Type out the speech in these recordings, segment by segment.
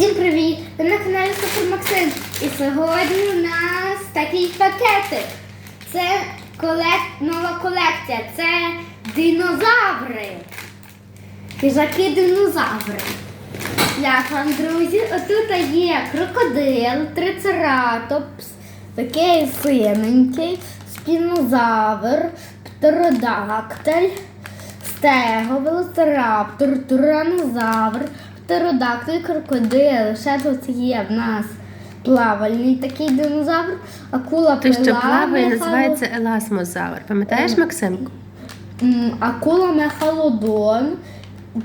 Всім привіт! Ви на каналі Супер Максим. І сьогодні у нас такий пакетик. Це колек... нова колекція. Це динозаври. Хижаки динозаври. Як вам, друзі? Отут є крокодил, трицератопс, такий синенький, спінозавр, птеродактиль, стего, велоцираптор, тиранозавр, птеродактиль, крокодил. Ще тут є в нас плавальний такий динозавр, акула Той, що плаває, називається еласмозавр. Пам'ятаєш, Максимку? М, акула мехалодон,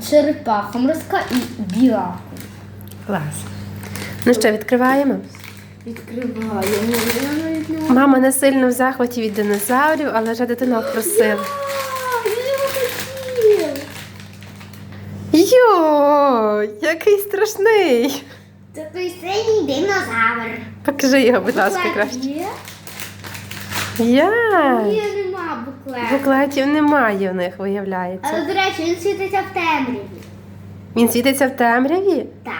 черепаха морська і біла. Клас. Ну що, відкриваємо? Відкриваємо. Я навіть не Мама не сильно в захваті від динозаврів, але вже дитина просила. А, я його хотів. Йо, який страшний! Це той синій динозавр. Покажи його, будь ласка, краще. є? Я. Ні, нема буклету. Буклетів немає в них, виявляється. Але, до речі, він світиться в темряві. Він світиться в темряві? Так.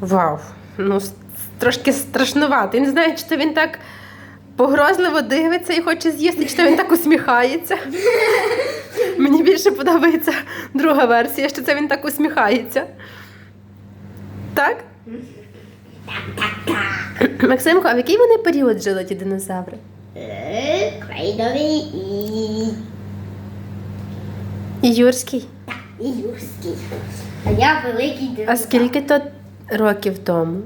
Вау. Ну, с- трошки страшнувато. Я не знаю, чи то він так погрозливо дивиться і хоче з'їсти, чи то він так усміхається. Мені більше подобається друга версія, що це він так усміхається. Так? Максимко, а в який вони період жили ті динозаври? Крейдовий і... І Юрський. Так, і юрський. А я великий динозавр. А скільки то років тому?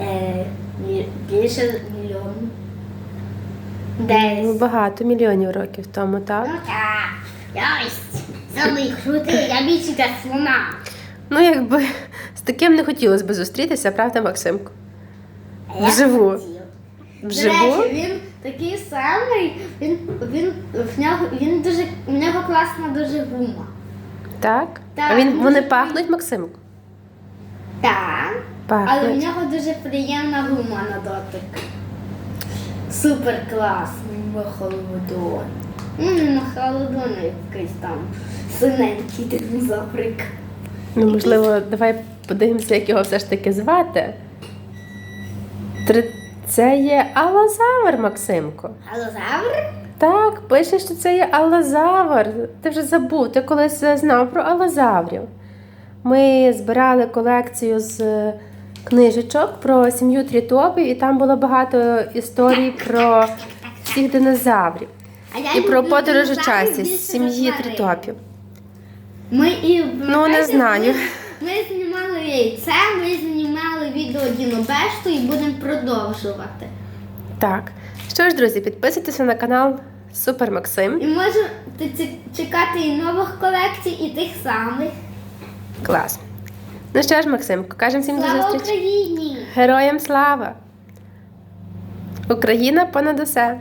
Е, більше мільйону. Ну, Десь. багато мільйонів років тому, так? Ну так. Я ось самий крутий, я більше за слона. Ну, якби з таким не хотілося б зустрітися, правда, Максимко? А я Вживу. хотів. Вживу? До речі, він такий самий, він, він, в нього, він дуже, в нього класна дуже гума. Так? Так, а він, вони пахнуть, Максимку? Так. Але в нього дуже приємна гума на дотик. Супер класний мехалодон. Ну, а якийсь там синенький динозаврик. Ну, можливо, давай подивимося, як його все ж таки звати. Три- Це є алозавр, Максимко. Алозавр? Так, пише, що це є алозавр. Ти вже забув, ти колись знав про алозаврів. Ми збирали колекцію з е, книжечок про сім'ю трітопів, і там було багато історій про всіх динозаврів. І про люблю подорож часі з сім'ї тритопів. Ми і Ну, не знаю. Ми, ми знімали яйце, ми знімали відео Дінобешту і будемо продовжувати. Так. Що ж, друзі, підписуйтеся на канал Супер Максим. І можете чекати і нових колекцій, і тих самих. Клас. Ну що ж, Максимко, кажемо всім до зустрічі. Україні! Героям слава! Україна понад усе!